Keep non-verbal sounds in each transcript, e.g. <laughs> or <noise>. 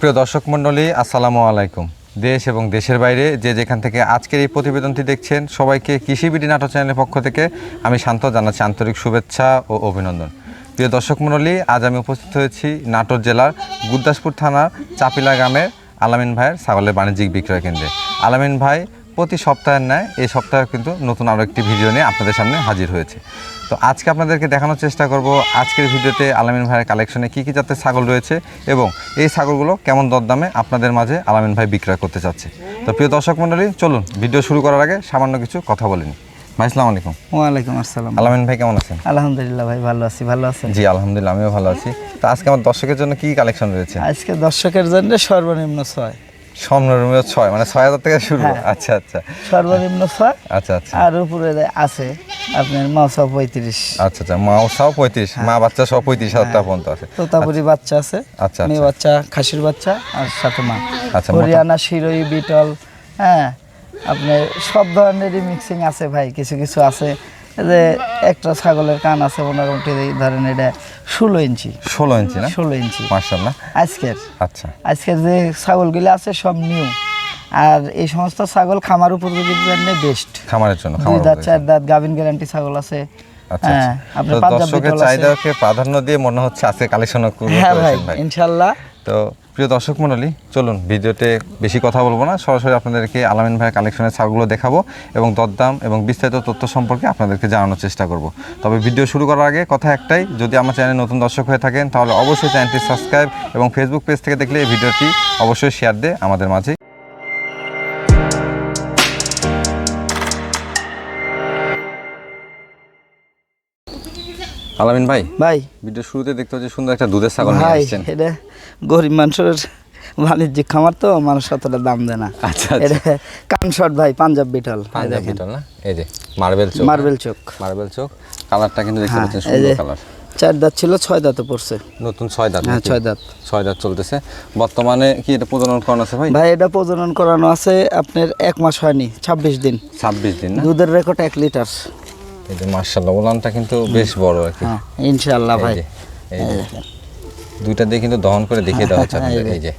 সুপ্রিয় দর্শক মণ্ডলী, আসসালামু আলাইকুম। দেশ এবং দেশের বাইরে যে যেখান থেকে আজকের এই প্রতিবেদনটি দেখছেন, সবাইকে কৃষিবিডি নাটক চ্যানেলের পক্ষ থেকে আমি শান্ত জানাচ্ছি আন্তরিক শুভেচ্ছা ও অভিনন্দন। প্রিয় দর্শক মণ্ডলী, আজ আমি উপস্থিত হয়েছি নাটোর জেলার গুরদাসপুর থানার চাপিলা গ্রামের আলামিন ভাইয়ের ছাগলের বাণিজ্যিক বিক্রয় কেন্দ্রে। আলামিন ভাই প্রতি সপ্তাহের ন্যায় এই সপ্তাহে কিন্তু নতুন আরও একটি ভিডিও নিয়ে আপনাদের সামনে হাজির হয়েছে। তো আজকে আপনাদেরকে দেখানোর চেষ্টা করব আজকের ভিডিওতে আলামিন ভাইয়ের কালেকশনে কী কী জাতের ছাগল রয়েছে এবং এই ছাগলগুলো কেমন দরদামে আপনাদের মাঝে আলামিন ভাই বিক্রয় করতে চাচ্ছে। তো প্রিয় দর্শক মণ্ডলী চলুন ভিডিও শুরু করার আগে সামান্য কিছু কথা বলিনি ভাই আসসালামু আলাইকুম। ওয়ালাইকুম আসসালাম। আলামিন ভাই কেমন আছেন? আলহামদুলিল্লাহ ভাই ভালো আছি। ভালো আছেন? জি আলহামদুলিল্লাহ আমিও ভালো আছি। তো আজকে আমার দর্শকের জন্য কী কালেকশন রয়েছে? আজকে দর্শকের জন্য সর্বনিম্ন ছয়। স্বর্ণরুমিও ছয় মানে ছয় হাজার থেকে শুরু। হ্যাঁ। আচ্ছা আচ্ছা। সর্বনিম্ন ছয়। আচ্ছা আচ্ছা। আর উপরে আছে আপনার নশো পঁয়ত্রিশ। আচ্ছা আচ্ছা। মা সব পঁয়ত্রিশ মা বাচ্চা সব পঁয়ত্রিশ হাজার টাকা পর্যন্ত আছে। তোতাপুরি বাচ্চা আছে আচ্ছা, মেয়ে আচ্ছা। বাচ্চা খাসির বাচ্চা আর সাথে মা। আচ্ছা, হরিয়ানা শিরোই বিটল হ্যাঁ। আপনার সব ধরনেরই মিক্সিং আছে ভাই কিছু কিছু আছে। যে একটা ছাগলের কান আছে মোটামুটি ধরেন এটা ষোলো ইঞ্চি। ষোলো ইঞ্চি না? ষোলো ইঞ্চি। মার্শাল্লাহ আজকের। আচ্ছা। আজকের যে ছাগলগুলো আছে সব নিউ। আর এই সমস্ত ছাগল খামার উপযোগীর জন্য বেস্ট খামারের জন্য দুই দাঁত চার দাঁত গাভিন গ্যারান্টি ছাগল আছে। আচ্ছা হ্যাঁ আচ্ছা। দর্শকের চাহিদাকে প্রাধান্য দিয়ে মনে হচ্ছে আজকে কালেকশন হ্যাঁ ভাই ইনশাল্লাহ তো প্রিয় দর্শক মণ্ডলী, চলুন ভিডিওতে বেশি কথা বলব না। সরাসরি আপনাদেরকে আলামিন ভাইয়ের কালেকশনের ছাড়গুলো দেখাবো এবং দরদাম এবং বিস্তারিত তথ্য সম্পর্কে আপনাদেরকে জানানোর চেষ্টা করব। তবে ভিডিও শুরু করার আগে কথা একটাই, যদি আমার চ্যানেলে নতুন দর্শক হয়ে থাকেন, তাহলে অবশ্যই চ্যানেলটি সাবস্ক্রাইব এবং ফেসবুক পেজ থেকে দেখলে এই ভিডিওটি অবশ্যই শেয়ার দিয়ে আমাদের মাঝে। আলামিন ভাই ভাই। ভিডিও শুরুতে দেখতে হচ্ছে সুন্দর একটা দুধের ছাগল নিয়ে ভাই আসছেন। এটা গরিব মানুষের বাণিজ্যিক খামার তো মানুষ অতটা দাম দেয় না। আচ্ছা এটা আচ্ছা কানশট ভাই পাঞ্জাব বিটল। পাঞ্জাব বিটল না? এই যে মার্বেল চোখ মার্বেল চোখ। মার্বেল চোখ। কালারটা কিন্তু দেখতে হ্যাঁ পাচ্ছেন সুন্দর কালার। চার দাঁত ছিল ছয় দাঁতে পড়ছে। নতুন ছয় দাঁত হ্যাঁ ছয় দাঁত। ছয় দাঁত চলতেছে। বর্তমানে কি এটা প্রজনন করানো আছে ভাই? ভাই এটা প্রজনন করানো আছে আপনার এক মাস হয়নি ছাব্বিশ দিন। ছাব্বিশ দিন না? দুধের রেকর্ড এক লিটার এই যে মার্শাল্লাহ ওলানটা কিন্তু বেশ বড় আর কি। হ্যাঁ ইনশাল্লাহ ভাই। এই যে। দুইটা দিয়ে কিন্তু দহন করে দেখিয়ে দেওয়া হচ্ছে হ্যাঁ, <laughs> এই আপনাদের যে। এই যে।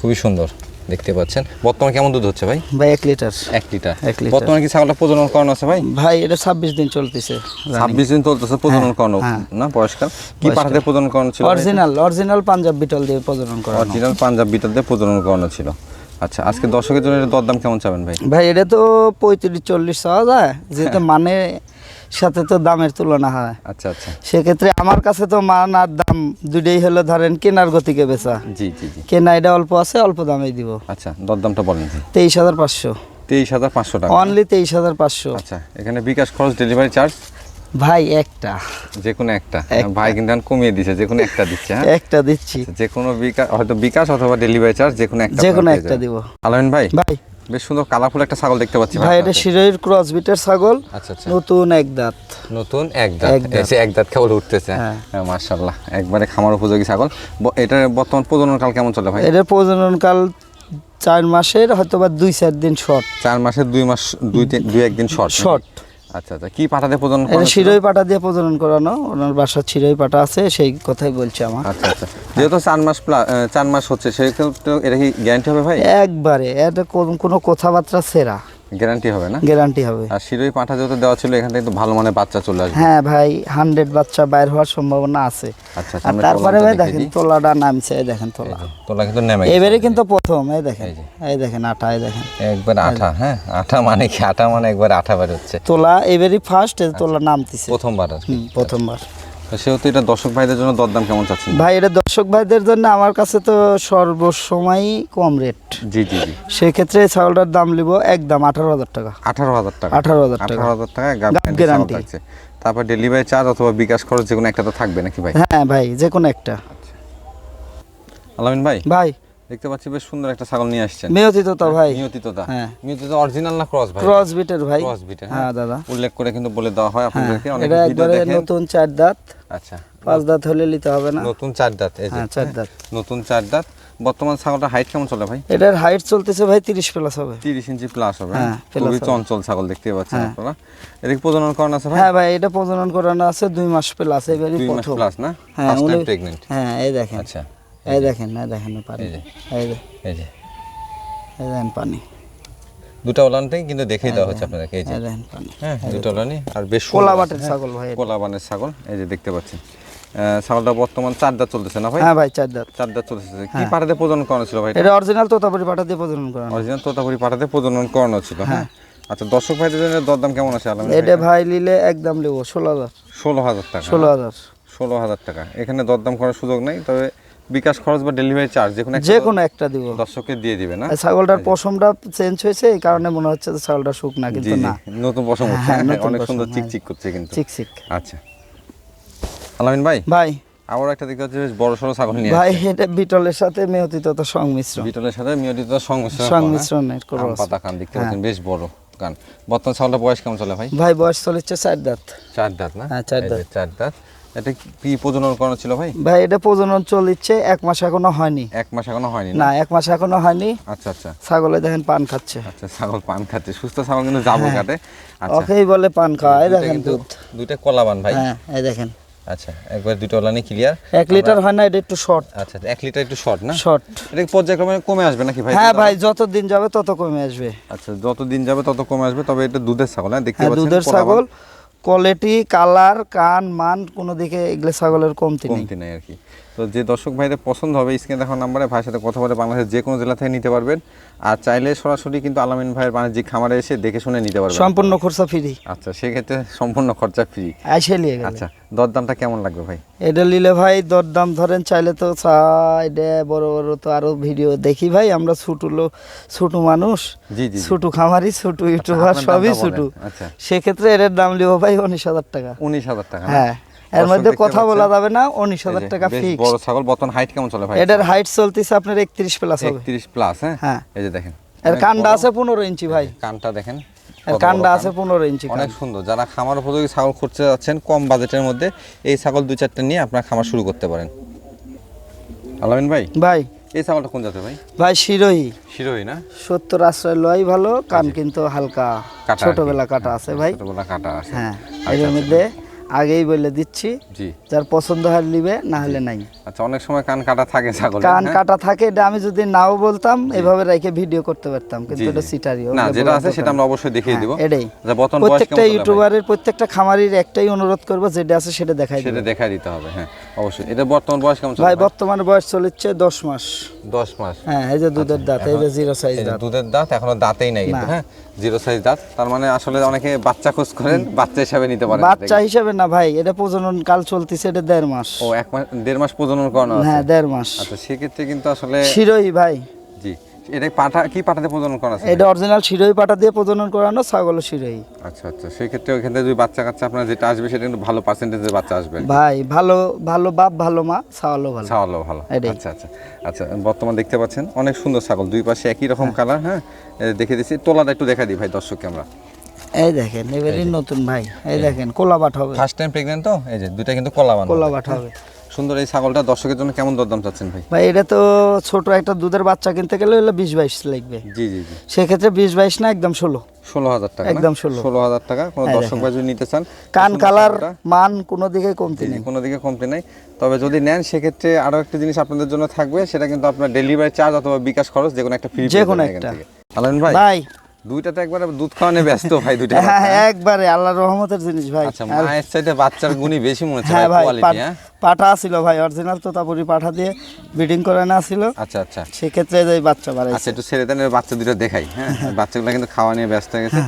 খুবই সুন্দর দেখতে পাচ্ছেন। বর্তমানে কেমন দুধ হচ্ছে ভাই? ভাই এক লিটার। এক লিটার। এক লিটার। বর্তমানে কি ছাগলটা প্রজনন করানো আছে ভাই? ভাই এটা ছাব্বিশ দিন চলতেছে ছাব্বিশ দিন চলতেছে প্রজনন করানো হ্যাঁ। না পরিষ্কার? কি পাঠাতে প্রজনন করানো ছিল অরিজিনাল অরিজিনাল পাঞ্জাব বিটল দিয়ে প্রজনন করা অরিজিনাল পাঞ্জাব বিটার দিয়ে প্রজনন করানো ছিল। আচ্ছা আজকে দর্শকের জন্য এর দরদাম কেমন চাবেন ভাই? ভাই এটা তো পঁয়ত্রিশ চল্লিশ চাওয়া যায় যেহেতু মানে সাথে তো দামের তুলনা হয়। আচ্ছা আচ্ছা। সেক্ষেত্রে আমার কাছে তো মান আর দাম দুটোই হলো ধরেন কেনার গতিকে বেচা। জি জি জি। কেনা এটা অল্প আছে অল্প দামেই দিব। আচ্ছা দরদামটা বলেন তেইশ হাজার পাঁচশো। তেইশ হাজার পাঁচশো টাকা। অনলি তেইশ হাজার পাঁচশো। আচ্ছা এখানে বিকাশ খরচ ডেলিভারি চার্জ ভাই একটা। যে কোনো একটা। একটা। ভাই কিন্তু কমিয়ে দিছে যে কোনো একটা দিচ্ছে হ্যাঁ? একটা দিচ্ছি। যে কোনো বিকাশ হয়তো বিকাশ অথবা ডেলিভারি চার্জ যে কোনো একটা যে কোনো একটা দিব। আলামিন ভাই? ভাই। বেশ সুন্দর কালারফুল একটা ছাগল দেখতে পাচ্ছি ভাই এটা শিরোহির ক্রস বিটের ছাগল আচ্ছা আচ্ছা। নতুন এক দাঁত। নতুন এক দাঁত। এসে এক দাঁত কেবল উঠতেছে। হ্যাঁ। হ্যাঁ একবারে খামার উপযোগী ছাগল। এটা এটার বর্তমান প্রজনন কাল কেমন চলে ভাই? এটার প্রজননকাল চার মাসের হয়তো বা দুই চার দিন শর্ট চার মাসের দুই মাস দুই দুই একদিন শর্ট শর্ট আচ্ছা আচ্ছা। কি দিয়ে প্রজনন করা শিরোই পাটা দিয়ে প্রজনন করানো ওনার বাসার শিরোই পাটা আছে সেই কথাই বলছি আমার। আচ্ছা আচ্ছা। যেহেতু চার মাস চার মাস হচ্ছে সেক্ষেত্রে এটা কি গ্যারান্টি হবে ভাই? একবারে এটা কোনো কথাবার্তা সেরা। গ্যারান্টি হবে না? গ্যারান্টি হবে। আর শিরোই পাঠা যেহেতু দেওয়া ছিল এখান থেকে তো ভালো মানের বাচ্চা চলে আসবে। হ্যাঁ ভাই হান্ড্রেড বাচ্চা বাইর হওয়ার সম্ভাবনা আছে। আচ্ছা আর তারপরে ভাই দেখেন তোলাটা নামছে এই দেখেন তোলা। তোলা কিন্তু নেমে এবারে কিন্তু প্রথম এই দেখেন এই দেখেন আটা এই দেখেন। একবার আঠা হ্যাঁ আঠা মানে কি? আঠা মানে একবার আঠা বের হচ্ছে তোলা এবারই ফার্স্ট তোলা নামতেছে। প্রথমবার আর প্রথমবার। সেহেতু এটা দর্শক ভাইদের জন্য দরদাম কেমন চাচ্ছেন? ভাই এটা দর্শক ভাইদের জন্য আমার কাছে তো সর্বসময়ই কম রেট। জি জি জি। সেক্ষেত্রে ছাগলটার দাম নিব একদম আঠারো হাজার টাকা। আঠারো হাজার টাকা। 18,000 টাকা। আঠারো হাজার টাকা গাব গাব guarantee। গ্যারান্টি থাকছে। তারপর ডেলিভারি চার্জ অথবা বিকাশ খরচ যে কোনো একটা তো থাকবে নাকি ভাই? হ্যাঁ ভাই যে কোনো একটা। আলামিন ভাই? ভাই। দেখতে পাচ্ছি বেশ সুন্দর একটা ছাগল নিয়ে আসছেন। মেয়তি তো ভাই। নিয়তিততা। হ্যাঁ। নিয়তিতা অরিজিনাল না ক্রস ভাই ক্রস বিটের ভাই। ক্রস বিটে হ্যাঁ দাদা। উল্লেখ করে কিন্তু বলে দেওয়া হয় হ্যাঁ। আপনাদেরকে অনেক এটা ভিডিও দেখেন। নতুন চার দাঁত। আচ্ছা। পাঁচ দাঁত হলে নিতে হবে না? নতুন চার দাঁত এই যে। হ্যাঁ চার দাঁত। নতুন চার দাঁত। বর্তমান ছাগলটা হাইট কেমন চলে ভাই? এটার হাইট চলতেছে ভাই তিরিশ প্লাস হবে। তিরিশ ইঞ্চি প্লাস হবে হ্যাঁ, খুবই চঞ্চল ছাগল দেখতে পাচ্ছেন হ্যাঁ। আপনারা। এদিকে প্রজনন করানো আছে ভাই? হ্যাঁ ভাই এটা প্রজনন করানো আছে দুই মাস প্লাস এবারই দুই মাস প্লাস না? হ্যাঁ ফার্স্ট টাইম প্রেগনেন্ট হ্যাঁ এই দেখেন। আচ্ছা। এই দেখেন এই দেখেন পানি। এই যে। এই যে। এই দেখেন পানি। দুটো ওলানটাই কিন্তু দেখিয়ে দেওয়া হচ্ছে আপনাদেরকে এই যে। দেখেন পানি। হ্যাঁ দুটো ওলানি আর বেশ সুন্দর। কোলা আছে, বাটের হ্যাঁ। ছাগল ভাই এটা। কোলা বানের ছাগল এই যে দেখতে পাচ্ছেন। ছাগলটা বর্তমান চার দাঁত চলতেছে না ভাই? হ্যাঁ ভাই চার দাঁত। চার দাঁত চলতেছে। কি পাঠাতে প্রজনন করানো ছিল ভাই এটা? অরিজিনাল তোতাপুরি দিয়ে প্রজনন করানো। অরিজিনাল তোতাপুরি পাঠাতে প্রজনন করানো ছিল হ্যাঁ? আচ্ছা দর্শক ভাইদের জন্য দরদাম কেমন আছে আলম এটা ভাই নিলে একদম নেব ষোলো হাজার। ষোলো হাজার টাকা। ষোলো হাজার। ষোলো হাজার টাকা। এখানে দরদাম করার সুযোগ নেই তবে বিকাশ খরচ বা ডেলিভারি চার্জ যে কোনো একটা যে কোনো একটা দিব। দর্শককে দিয়ে দিবে না? ছাগলটার পশমটা চেঞ্জ হয়েছে এই কারণে মনে হচ্ছে যে ছাগলটা শুকনা জি কিন্তু না। নতুন পশম উঠছে হ্যাঁ, অনেক সুন্দর হ্যাঁ। চিকচিক করছে কিন্তু। চিকচিক। আচ্ছা। আলামিন ভাই? ভাই। আবার একটা দেখতে হচ্ছে বেশ বড় সড়ো ছাগল নিয়ে ভাই এটা বিটলের সাথে মেয়তিত তো সংমিশ্রণ। বিটলের সাথে মিয়টিত সংমিশ্রণ সংমিশ্রণের করা, করো আম পাতা কান দেখতে পাচ্ছেন বেশ বড় কান বর্তমান ছাগলটা বয়স কেমন চলে ভাই? ভাই বয়স চলেছে চার দাঁত। চার দাঁত না? হ্যাঁ, চার যে চার দাঁত। এটা কি প্রজনন করানো ছিল ভাই? ভাই এটা প্রজনন চলিচ্ছে এক মাস এখনও হয়নি। এক মাস এখনও হয়নি না? এক মাস এখনও হয়নি। আচ্ছা আচ্ছা। ছাগলে দেখেন পান খাচ্ছে। আচ্ছা ছাগল পান খাচ্ছে। সুস্থ ছাগল কিন্তু জাবর কাটে। আচ্ছা। ওকেই বলে পান খাওয়া এই দেখেন দুধ। দুইটা কলাবান ভাই। হ্যাঁ এই দেখেন। আচ্ছা একবার দুটো ক্লিয়ার এক লিটার হয় না এটা একটু শর্ট আচ্ছা এক লিটার একটু শর্ট না? শর্ট এটা পর্যায়ক্রমে কমে আসবে নাকি ভাই? হ্যাঁ ভাই যত দিন যাবে তত কমে আসবে। আচ্ছা যত দিন যাবে তত কমে আসবে তবে এটা দুধের ছাগল হ্যাঁ দেখতে হ্যাঁ পাচ্ছেন দুধের ছাগল। কোয়ালিটি কালার কান মান কোনো দিকে এগুলো ছাগলের কমতি নেই আর কি। তো যে দর্শক ভাইদের পছন্দ হবে স্ক্রিনে দেখার নাম্বারে ভাইয়ের সাথে কথা বলে বাংলাদেশের যে কোনো জেলা থেকে নিতে পারবেন। আর চাইলে সরাসরি কিন্তু আলামিন ভাইয়ের বাণিজ্যিক খামারে এসে দেখে শুনে নিতে পারবেন। সম্পূর্ণ খরচা ফ্রি আচ্ছা সেক্ষেত্রে সম্পূর্ণ খরচা ফ্রি আইসে নিয়ে আচ্ছা দরদামটা কেমন লাগবে ভাই? এটা নিলে ভাই দরদাম ধরেন চাইলে তো সাইডে বড় বড় তো আরও ভিডিও দেখি ভাই আমরা ছোটো লোক ছোটো মানুষ। জি জি। ছোটো খামারি ছোটো ইউটিউবার সবই। ছোটো। আচ্ছা। সেক্ষেত্রে এর দাম লিব ভাই উনিশ হাজার টাকা। উনিশ হাজার টাকা হ্যাঁ। এর মধ্যে কথা বলা যাবে না উনিশ এই হাজার যে, টাকা বেশ ফিক্স বড় ছাগল বর্তমান হাইট কেমন চলে ভাই? এটার হাইট চলতেছে আপনার একত্রিশ প্লাস হবে। একত্রিশ প্লাস হ্যাঁ? হ্যাঁ। এই যে দেখেন। এর কান্ডা আছে পনেরো ইঞ্চি ভাই। কানটা দেখেন। কান্ডা আছে পনেরো ইঞ্চি অনেক সুন্দর। যারা খামার উপযোগী ছাগল খুঁজতে যাচ্ছেন কম বাজেটের মধ্যে এই ছাগল দুই চারটে নিয়ে আপনার খামার শুরু করতে পারেন। আলামিন ভাই? ভাই। এই ছাগলটা কোন জাতের ভাই? ভাই শিরোহী। শিরোই না? সত্তর আশ্রয় লয় ভালো কান কিন্তু হালকা। ছোটবেলা কাটা আছে ভাই। ছোটবেলা কাটা আছে। হ্যাঁ আচ্ছা, এর মধ্যে আগেই বলে দিচ্ছি যার পছন্দ হয় নিবে না হলে নাই। আচ্ছা অনেক সময় কান কাটা থাকে ছাগল কান কাটা থাকে এটা আমি যদি নাও বলতাম এভাবে ভিডিও করতে পারতাম কিন্তু এটা সিটারি না যেটা আছে সেটা আমরা অবশ্যই দেখিয়ে দিব। এটাই। বর্তমান বয়স প্রত্যেকটা? ইউটিউবারের প্রত্যেকটা খামারির একটাই অনুরোধ করব যেটা আছে সেটা দেখাই সেটা দিবে দেখা দিতে হবে হ্যাঁ অবশ্যই। এটা বর্তমান বয়স কেমন ভাই বর্তমানে বয়স চলেছে দশ মাস। দশ মাস। হ্যাঁ এই যে দুধের দাঁত এই যে জিরো সাইজ দাঁত। দুধের দাঁত এখনও দাঁতেই নাই কিন্তু হ্যাঁ জিরো সাইজ দাঁত। তার মানে আসলে অনেকে বাচ্চা খোঁজ করেন বাচ্চা হিসাবে নিতে পারেন বাচ্চা হিসেবে না ভাই এটা প্রজনন কাল চলতেছে এটা দেড় মাস। ও এক মাস দেড় মাস প্রজনন করানো আছে? হ্যাঁ দেড় মাস। আচ্ছা সেক্ষেত্রে কিন্তু আসলে শিরোই ভাই। জি এটা কি প্রজনন করা আছে? এটা অরিজিনাল শিরোই পাটা দিয়ে প্রজনন করানো ছাগল শিরোই। আচ্ছা আচ্ছা ওইখান থেকে যদি বাচ্চা কাচ্চা আপনার যেটা আসবে সেটা কিন্তু ভালো পার্সেন্টেজের বাচ্চা আসবে। ভাই ভালো ভালো বাপ ভালো মা ছাগলও ভালো। ছাগলও ভালো। আচ্ছা আচ্ছা আচ্ছা বর্তমান দেখতে পাচ্ছেন অনেক সুন্দর ছাগল দুই পাশে একই রকম কালার হ্যাঁ? দেখে দিচ্ছি তোলাটা একটু দেখা দিই ভাই দর্শককে আমরা। এই দেখেন এবারই নতুন ভাই এই দেখেন কোলাবাট হবে। ফার্স্ট টাইম প্রেগনেন্ট তো? এই যে দুইটা কিন্তু কলা বান কোলাবাট হবে। সুন্দর এই ছাগলটা দর্শকের জন্য কেমন দরদাম চাচ্ছেন ভাই? ভাই এটা তো ছোট একটা দুধের বাচ্চা কিনতে গেলে হলো বিশ বাইশ লাগবে। জি জি জি। সেক্ষেত্রে বিশ বাইশ না একদম ষোলো। ষোলো হাজার টাকা একদম 16 ষোলো হাজার টাকা কোনো দর্শক ভাই যদি নিতে চান কান কালার মান কোনো দিকে কমতি নেই। কোনো দিকে কমতি নাই। তবে যদি নেন সেক্ষেত্রে আরও একটা জিনিস আপনাদের জন্য থাকবে সেটা কিন্তু আপনার ডেলিভারি চার্জ অথবা বিকাশ খরচ যে কোনো একটা ফ্রি যে কোনো একটা। ভাই? ভাই দুইটা তো একবারে দুধ খাওয়ানো ব্যস্ত ভাই দুইটা হ্যাঁ একবারে আল্লাহর রহমতের জিনিস ভাই। আচ্ছা মায়ের চাইতে বাচ্চার গুণই বেশি মনে হচ্ছে হ্যাঁ ভাই কোয়ালিটি হ্যাঁ? পাঠা ছিল ভাই অরিজিনাল তোতাপুরি পাঠা দিয়ে ব্রিডিং করে না ছিল। আচ্ছা আচ্ছা। সেক্ষেত্রে যে বাচ্চা বাড়াইছে। আচ্ছা একটু ছেড়ে দেন বাচ্চা দুটো দেখাই হ্যাঁ? বাচ্চাগুলো কিন্তু খাওয়া নিয়ে ব্যস্ত হয়ে গেছে।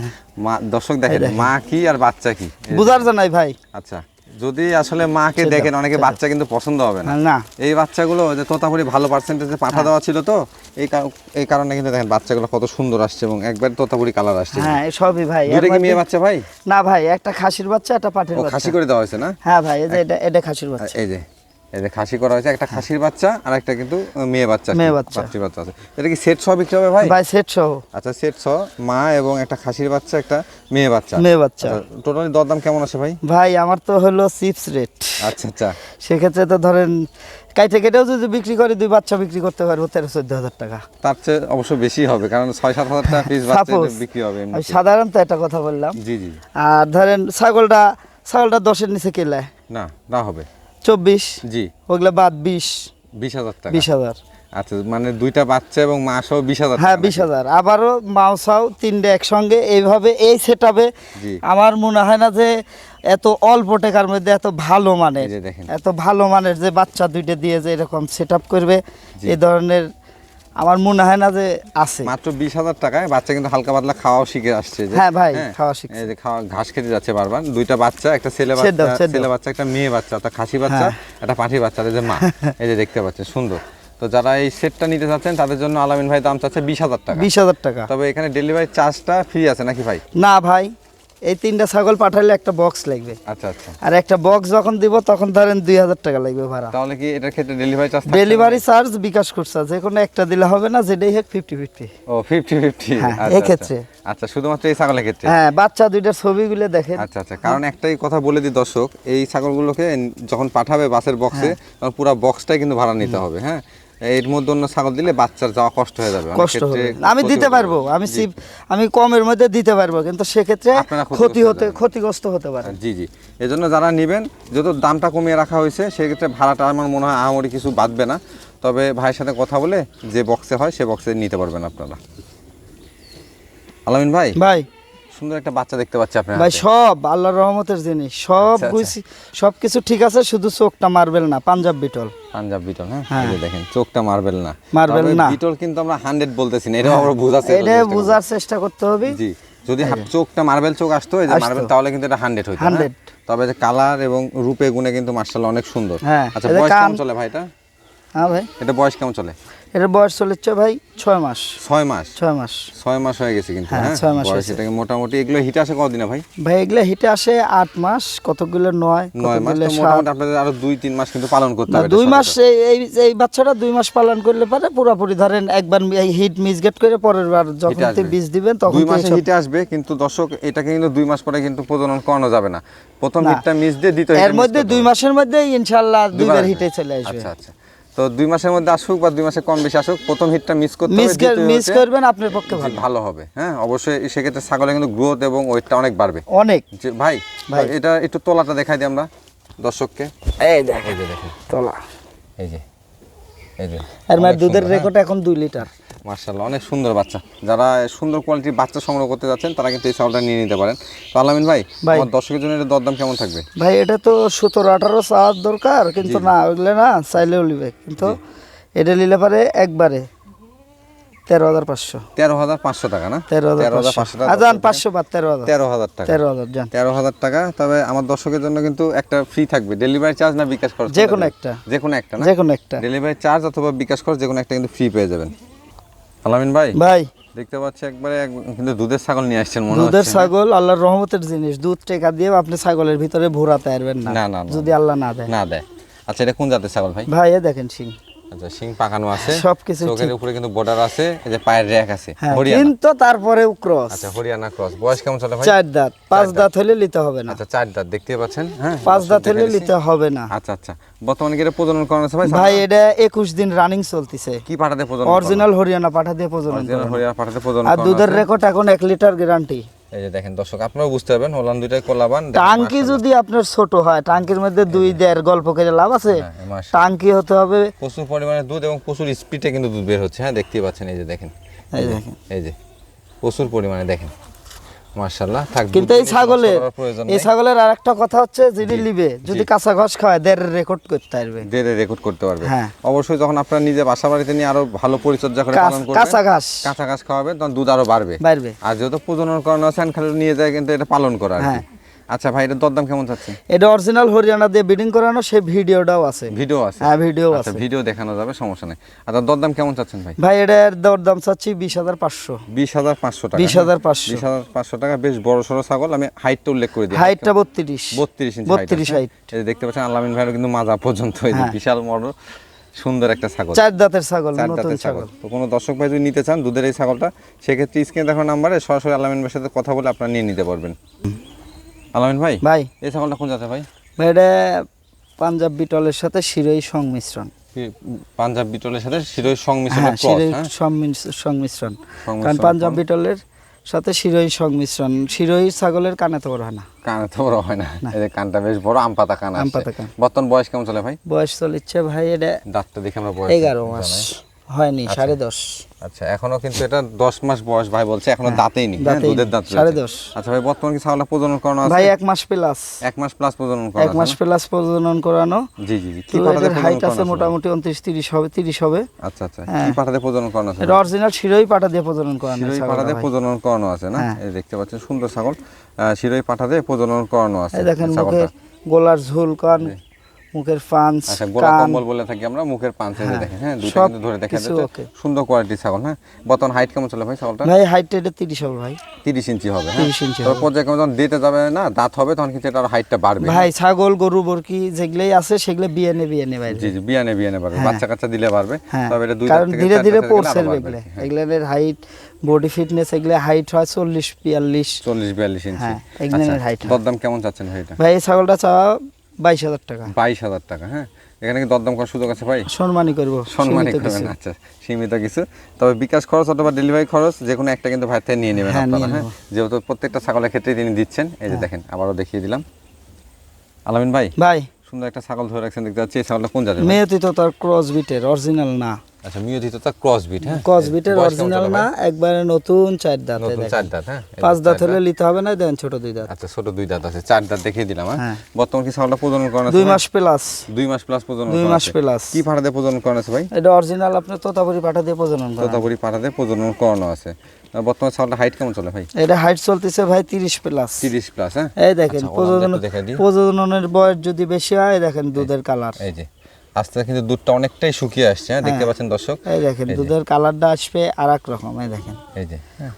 মা দর্শক দেখেন মা কি আর বাচ্চা কি? বুঝার জানাই ভাই। আচ্ছা। যদি আসলে মাকে দেখেন অনেকে বাচ্চা কিন্তু পছন্দ হবে না। না। এই বাচ্চাগুলো যে তোতাপুরি ভালো পার্সেন্টেজে পাঠা দেওয়া ছিল তো এই এই কারণে কিন্তু দেখেন বাচ্চাগুলো কত সুন্দর আসছে এবং একবার তোতাপুরি কালার আসছে। হ্যাঁ সবই ভাই। এটা কি মেয়ে বাচ্চা ভাই? না ভাই একটা খাসির বাচ্চা একটা পাঠের বাচ্চা। খাসি করে দেওয়া হয়েছে না? হ্যাঁ ভাই এই যে এটা এটা খাসির বাচ্চা। এই যে এই যে খাসি করা হয়েছে একটা খাসির বাচ্চা আর একটা কিন্তু মেয়ে বাচ্চা মেয়ে বাচ্চা। পাত্রী বাচ্চা আছে। এটা কি সেট সহ বিক্রি হবে ভাই? ভাই সেট সহ। আচ্ছা সেট সহ মা এবং একটা খাসির বাচ্চা একটা মেয়ে বাচ্চা। মেয়ে বাচ্চা। টোটালি দরদাম কেমন আছে ভাই? ভাই আমার তো হলো চিপস রেট আচ্ছা আচ্ছা। সেক্ষেত্রে তো ধরেন কাইটে কেটেও যদি বিক্রি করে দুই বাচ্চা বিক্রি করতে পারব তেরো চোদ্দ হাজার টাকা। তার চেয়ে অবশ্য বেশি হবে কারণ ছয় সাত হাজার টাকা পিস বাচ্চা বিক্রি হবে আমি সাধারণত একটা কথা বললাম। জি জি। আর ধরেন ছাগলটা ছাগলটা দশের নিচে কেলায়। না না হবে। চব্বিশ। জি। ওগুলো বাদ বিশ। বিশ হাজার টাকা। বিশ হাজার। আচ্ছা মানে দুইটা বাচ্চা এবং মা সহ বিশ হাজার হ্যাঁ বিশ হাজার। আবারও মাউসাও তিনটে একসঙ্গে। এইভাবে এই সেট আমার মনে হয় না যে এত অল্প টাকার মধ্যে এত ভালো মানের। এত ভালো মানের যে বাচ্চা দুইটা দিয়ে যে এরকম সেট করবে এই ধরনের আমার মনে হয় না যে আছে। মাত্র বিশ হাজার টাকায় বাচ্চা কিন্তু হালকা পাতলা খাওয়াও শিখে আসছে হ্যাঁ ভাই, খাওয়া শিখছে। এই যে খাওয়া ঘাস খেতে যাচ্ছে বারবার। দুইটা বাচ্চা একটা ছেলে বাচ্চা ছেলে বাচ্চা একটা মেয়ে বাচ্চা অর্থাৎ খাসি বাচ্চা হ্যাঁ। একটা পাঠি বাচ্চা যে মা <laughs> এই যে দেখতে পাচ্ছেন সুন্দর। তো যারা এই সেটটা নিতে চাচ্ছেন তাদের জন্য আলামিন ভাই দাম চাচ্ছে বিশ হাজার টাকা। বিশ হাজার টাকা। তবে এখানে ডেলিভারি চার্জটা ফ্রি আছে নাকি ভাই? না ভাই এই তিনটা ছাগল পাঠালে একটা বক্স লাগবে। আচ্ছা আচ্ছা। আর একটা বক্স যখন দিব তখন ধরেন দুই হাজার টাকা লাগবে ভাড়া। তাহলে কি এটার ক্ষেত্রে delivery charge delivery charge bKash করছে যে কোনো একটা দিলে হবে না যেটাই হোক ফিফটি ফিফটি ও ফিফটি ফিফটি হ্যাঁ, এই ক্ষেত্রে। আচ্ছা শুধুমাত্র এই ছাগলের ক্ষেত্রে? হ্যাঁ বাচ্চা দুইটার ছবিগুলো দেখেন। আচ্ছা আচ্ছা। কারণ একটাই কথা বলে দিই দর্শক এই ছাগলগুলোকে যখন পাঠাবে বাসের বক্সে হ্যাঁ। তখন পুরো বক্সটাই কিন্তু ভাড়া নিতে হবে হ্যাঁ? এর মধ্যে অন্য ছাগল দিলে বাচ্চার যাওয়া কষ্ট হয়ে যাবে। কষ্ট হবে। আমি দিতে পারব। আমি সিপ আমি কমের মধ্যে দিতে পারব কিন্তু সেক্ষেত্রে ক্ষতি হতে ক্ষতিগ্রস্ত হতে পারে। জি জি। এজন্য যারা নেবেন যত দামটা কমিয়ে রাখা হয়েছে সেক্ষেত্রে ভাড়াটা আমার মনে হয় আহামরি কিছু বাঁধবে না। তবে ভাইয়ের সাথে কথা বলে যে বক্সে হয় সে বক্সে নিতে পারবেন আপনারা। আলামিন ভাই? ভাই। সুন্দর একটা বাচ্চা দেখতে পাচ্ছি আপনার ভাই সব আল্লাহর রহমতের জিনিস সব আচ্ছা, গুছি সব কিছু ঠিক আছে শুধু চোখটা মারবেল না পাঞ্জাব বিটল। পাঞ্জাব বিটল হ্যাঁ? হ্যাঁ। এই দেখেন চোখটা মার্বেল না। মার্বেল না। বিটল কিন্তু আমরা হান্ড্রেড বলতেছি না এটাও আমরা বোঝাচ্ছি এটা বোঝার চেষ্টা করতে হবে। জি যদি চোখটা মার্বেল চোখ আসতো এই যে। মার্বেল তাহলে কিন্তু এটা হান্ড্রেড হইতো 100 তবে যে কালার এবং রূপে গুণে কিন্তু মার্শাল্লাহ অনেক সুন্দর। হ্যাঁ, আচ্ছা বয়স কেমন চলে ভাই এটা? হ্যাঁ ভাই। এটা বয়স কেমন চলে? এটার বয়স চলেছে ভাই ছয় মাস। ছয় মাস? ছয় মাস। ছয় মাস হয়ে গেছে কিন্তু হ্যাঁ, হ্যাঁ? ছয় মাস হয়েছে। এটাকে মোটামুটি এগুলো হিট আসে ভাই? ভাই এগুলা হিটে আসে আট মাস কতগুলো নয় নয় মাস মোটামুটি আপনাদের আরও দুই তিন মাস কিন্তু পালন করতে হবে দুই মাস এই এই- বাচ্চাটা দুই মাস পালন করলে পারে পুরোপুরি ধরেন একবার এই হিট মিসগেট করে পরের বার যখন বীজ দিবেন তখন দুই মাসে হিটে আসবে কিন্তু দর্শক এটাকে কিন্তু দুই মাস পরে কিন্তু প্রজনন করানো যাবে না। প্রথম। হিটটা মিস দিয়ে দ্বিতীয় এর মধ্যে দুই মাসের মধ্যে ইনশাল্লাহ দুইবার দুইবার হিটে চলে আসবে। আচ্ছা আচ্ছা। তো দুই মাসের মধ্যে আসুক বা দুই মাসে কম বেশি আসুক প্রথম হিটটা মিস করতে হবে মিস করবেন আপনার পক্ষে ভালো। ভালো হবে হ্যাঁ অবশ্যই সেক্ষেত্রে ছাগলের কিন্তু গ্রোথ এবং ওয়েটটা অনেক বাড়বে। অনেক। যে ভাই ভাই। এটা একটু তোলাটা দেখাই দিই আমরা দর্শককে। এই দেখে দেখে দেখেন তোলা। এই যে। আর মায়ের দুধের রেকর্ড এখন দুই লিটার। মার্শাল্লাহ অনেক সুন্দর বাচ্চা। যারা সুন্দর কোয়ালিটির বাচ্চা সংগ্রহ করতে যাচ্ছেন তারা কিন্তু এই চাউলটা নিয়ে নিতে পারেন। তো আলামিন ভাই ভাই। আমার দর্শকের জন্য এটা দরদাম কেমন থাকবে? ভাই এটা তো সতেরো আঠারো চাওয়ার দরকার কিন্তু না ওইগুলো না চাইলেও নিবে। কিন্তু এটা নিলে পারে একবারে। তেরো হাজার পাঁচশো। তেরো হাজার পাঁচশো টাকা না? তেরো হাজার পাঁচশো। টাকা। পাঁচশো বাদ তেরো হাজার। তেরো হাজার টাকা। তেরো হাজার যান। তেরো হাজার টাকা তবে আমার দর্শকের জন্য কিন্তু একটা ফ্রি থাকবে। ডেলিভারি চার্জ না বিকাশ খরচ যে কোনো একটা। যে কোনো একটা না? যে কোনো একটা। ডেলিভারি চার্জ অথবা বিকাশ খরচ যে কোনো একটা কিন্তু ফ্রি পেয়ে যাবেন। আলামিন ভাই? ভাই। দেখতে পাচ্ছি একবারে এক- কিন্তু দুধের ছাগল নিয়ে আসছেন মনে দুধের ছাগল আল্লাহর রহমতের জিনিস। দুধ টেকা দিয়ে আপনি ছাগলের ভিতরে ভোরাতে পারবেন না। না, না, না। যদি আল্লাহ না দেয়। না দেয়। আচ্ছা এটা কোন জাতের ছাগল ভাই? ভাই এ দেখেন সিং আচ্ছা শিং পাকানো আছে। সবকিছু চোখের উপরে কিন্তু বর্ডার আছে এই যে পায়ের র্যাক আছে হ্যাঁ হরিয়ানা। কিন্তু তারপরেও ক্রস আচ্ছা হরিয়ানা ক্রস বয়স কেমন চলে ভাই? চার দাঁত। পাঁচ দাঁত হলে নিতে হবে না। আচ্ছা চার দাঁত। দেখতে পাচ্ছেন হ্যাঁ? পাঁচ দাঁত হলে। নিতে হবে না। আচ্ছা আচ্ছা। বর্তমানে কি এটা প্রজনন করানো আছে ভাই? ভাই এটা একুশ দিন রানিং চলতেছে। কি পাঠাতে প্রজনন অরিজিনাল হরিয়ানা পাঠা দিয়ে প্রজনন অরিজিনাল হরিয়ানা পাঠাতে প্রজনন আর দুধের রেকর্ড এখন এক লিটার গ্যারান্টি এই যে দেখেন দর্শক আপনারাও বুঝতে পারবেন হোলান দুইটাই কোলাবান টাঙ্কি যদি আপনার ছোট হয় টাঙ্কির মধ্যে দুই দেড় গল্প করে লাভ আছে? হ্যাঁ, টাঙ্কি হতে হবে প্রচুর পরিমাণে দুধ এবং প্রচুর স্পিডে কিন্তু দুধ বের হচ্ছে। হ্যাঁ দেখতেই পাচ্ছেন এই যে দেখেন। এই দেখেন। এই যে প্রচুর পরিমাণে দেখেন। মার্শাল্লাহ থাকবে। কিন্তু এই ছাগলের এই ছাগলের আরেকটা কথা হচ্ছে যিনি নিবে যদি কাঁচা ঘাস খাওয়ায় দেড় রেকর্ড করতে পারবে। দেরে রেকর্ড করতে পারবে। হ্যাঁ। অবশ্যই যখন আপনার নিজে বাসা বাড়িতে নিয়ে আরও ভালো পরিচর্যা করে পালন করবেন কাঁচা ঘাস। কাঁচা ঘাস খাওয়াবেন তখন দুধ আরও বাড়বে। বাড়বে। আর যেহেতু প্রজনন করানো আছে খালি নিয়ে যায় কিন্তু এটা পালন করা হ্যাঁ। আচ্ছা ভাই এটা দরদাম কেমন চাচ্ছে এটা অরিজিনাল হরিয়ানা দিয়ে বিডিং করানো সেই ভিডিওটাও আছে। ভিডিও আছে? হ্যাঁ ভিডিও আচ্ছা আছে। ভিডিও দেখানো যাবে সমস্যা নেই। আচ্ছা দরদাম কেমন চাচ্ছেন ভাই? ভাই এটার দর দাম চাচ্ছি বিশ হাজার পাঁচশো। বিশ হাজার পাঁচশো টাকা বিশ হাজার পাঁচশো। বিশ হাজার পাঁচশো টাকা বেশ বড় সড়ো ছাগল আমি হাইটটা উল্লেখ করে দিই। হাইটটা বত্রিশ। বত্রিশ ইঞ্চি বত্রিশ হাইট এই দেখতে পাচ্ছেন আলামিন ভাইয়ের কিন্তু মাজা পর্যন্ত এই হ্যাঁ। বিশাল বড় সুন্দর একটা ছাগল। চার দাঁতের ছাগল চার দাঁতের ছাগল। ছাগল। তো কোনো দর্শক ভাই যদি নিতে চান দুধের এই ছাগলটা সেক্ষেত্রে স্ক্রিনে দেখো নাম্বারে সরাসরি আলামিন ভাইয়ের সাথে কথা বলে আপনারা নিয়ে নিতে পারবেন। আলামিন ভাই? ভাই। এই ছাগলটা কোন জাতের ভাই? ভাই এটা পাঞ্জাব বিটলের সাথে শিরোই সংমিশ্রণ। পাঞ্জাব বিটলের সাথে শিরোই সংমিশ্রণ হ্যাঁ শিরোই হ্যাঁ? সংমিশ্রণ। কারণ পাঞ্জাব বিটলের সাথে শিরোই সংমিশ্রণ। শিরোই ছাগলের কানে তো বড় হয় না। কান তো বড় হয় না। এই যে কানটা বেশ বড় আম পাতা কান আম আছে পাতা কান। বর্তমান বয়স কেমন চলে ভাই? বয়স চলিচ্ছে ভাই এটা দাঁতটা দেখে আমরা বয়স এগারো মাস। হয়নি সাড়ে দশ। আচ্ছা এখনও কিন্তু এটা দশ মাস বয়স ভাই বলছে এখনও দাঁতেই নেই। হ্যাঁ, দুধের দাঁত সাড়ে দশ। আচ্ছা ভাই বর্তমান কি ছাগলটা প্রজনন করানো আছে? ভাই এক মাস প্লাস এক মাস প্লাস প্রজনন করা এক মাস প্লাস প্রজনন করানো। জি জি কি তো পাঠাতে এদের প্রজনন হাইট আছে আছে? মোটামুটি উনত্রিশ তিরিশ হবে তিরিশ হবে। আচ্ছা আচ্ছা। কি হ্যাঁ। পাঠাতে প্রজনন করানো আছে? এটা অরিজিনাল শিরোই পাটা দিয়ে প্রজনন করানো শিরোই ছাগলটা পাঠাতে প্রজনন করানো আছে না? হ্যাঁ। এই দেখতে পাচ্ছেন সুন্দর ছাগল। শিরোই পাঠাতে প্রজনন করানো আছে এই দেখেন। মুখের গোলার ঝুল কান মুখের পাঞ্চ আচ্ছা গোলা কম্বল বলে থাকি আমরা মুখের হ্যাঁ, দেখেন হ্যাঁ দুটো কিন্তু ধরে দেখা যাচ্ছে। সুন্দর কোয়ালিটির ছাগল হ্যাঁ? বর্তমান হাইট কেমন চলে ভাই ছাগলটা ভাই হাইট এটা তিরিশ হবে ভাই। তিরিশ ইঞ্চি হবে হ্যাঁ? 30 ইঞ্চি হবে। পর্যায়ে যখন দিতে যাবে না দাঁত হবে তখন কিন্তু এটার হাইটটা বাড়বে ভাই ছাগল গরু বরকি যেগুলোই আছে সেগুলো বিয়ে নে বিয়ে জি জি বিয়ানে বিয়ানে বাড়বে। হ্যাঁ। বাচ্চা কাচ্চা দিলে বাড়বে হ্যাঁ। তবে এটা দুই কারণ ধীরে ধীরে পড়ছে এগুলো। হ্যাঁ। এগুলোর হাইট বডি ফিটনেস এগুলো হাইট হয় চল্লিশ বিয়াল্লিশ। চল্লিশ বিয়াল্লিশ ইঞ্চি। হ্যাঁ, এগুলোর height হয়। দরদাম কেমন চাচ্ছেন ভাই এটা? ভাই এই ছাগলটা চাওয়া বাইশ হাজার টাকা। বাইশ হাজার টাকা হ্যাঁ? এখানে কি দরদাম করার সুযোগ আছে ভাই? সম্মানই করব সম্মানই। করবেন আচ্ছা সীমিত কিছু। তবে বিকাশ খরচ অথবা ডেলিভারি খরচ যে কোনো একটা কিন্তু ভাই থেকে নিয়ে নেবেন হ্যাঁ, আপনারা হ্যাঁ? যেহেতু প্রত্যেকটা ছাগলের ক্ষেত্রে তিনি দিচ্ছেন এই যে দেখেন আবারও দেখিয়ে দিলাম। আলামিন ভাই? ভাই। সুন্দর একটা ছাগল ধরে রাখছেন দেখতে পাচ্ছি এই ছাগলটা কোন জাতের মেয়েতি তো তার ক্রস বিটের অরিজিনাল না। আচ্ছা মিওজিত তার ক্রস বিট হ্যাঁ? ক্রস বিটের অরিজিনাল না একবারে নতুন চার দাঁত নতুন চার দাঁত হ্যাঁ? পাঁচ দাঁত হলে নিতে হবে না দেন ছোট দুই দাঁত। আচ্ছা ছোট দুই দাঁত আছে চার দাঁত দেখিয়ে দিলাম হ্যাঁ? হ্যাঁ। বর্তমান কি ছাগলটা প্রজনন করানো আছে দুই মাস প্লাস দুই মাস প্লাস প্রজনন দুই মাস প্লাস কি ভাড়াতে প্রজনন করানো আছে ভাই? এটা অরিজিনাল আপনার তোতাপুরি পাঠা দিয়ে প্রজনন করা তোতাপুরি পাঠাতে প্রজনন করানো আছে। বর্তমান ছাগলটা হাইট কেমন চলে ভাই? এটা হাইট চলতেছে ভাই তিরিশ প্লাস তিরিশ প্লাস হ্যাঁ? এই দেখেন আচ্ছা, প্রজনন। প্রজননের বয়স যদি বেশি হয় দেখেন দুধের কালার এই যে আস্তে কিন্তু দুধটা অনেকটাই শুকিয়ে আসছে হ্যাঁ দেখতে পাচ্ছেন দর্শক? এই দেখেন দুধের কালারটা আসবে আর এক রকম এই দেখেন। এই যে হ্যাঁ,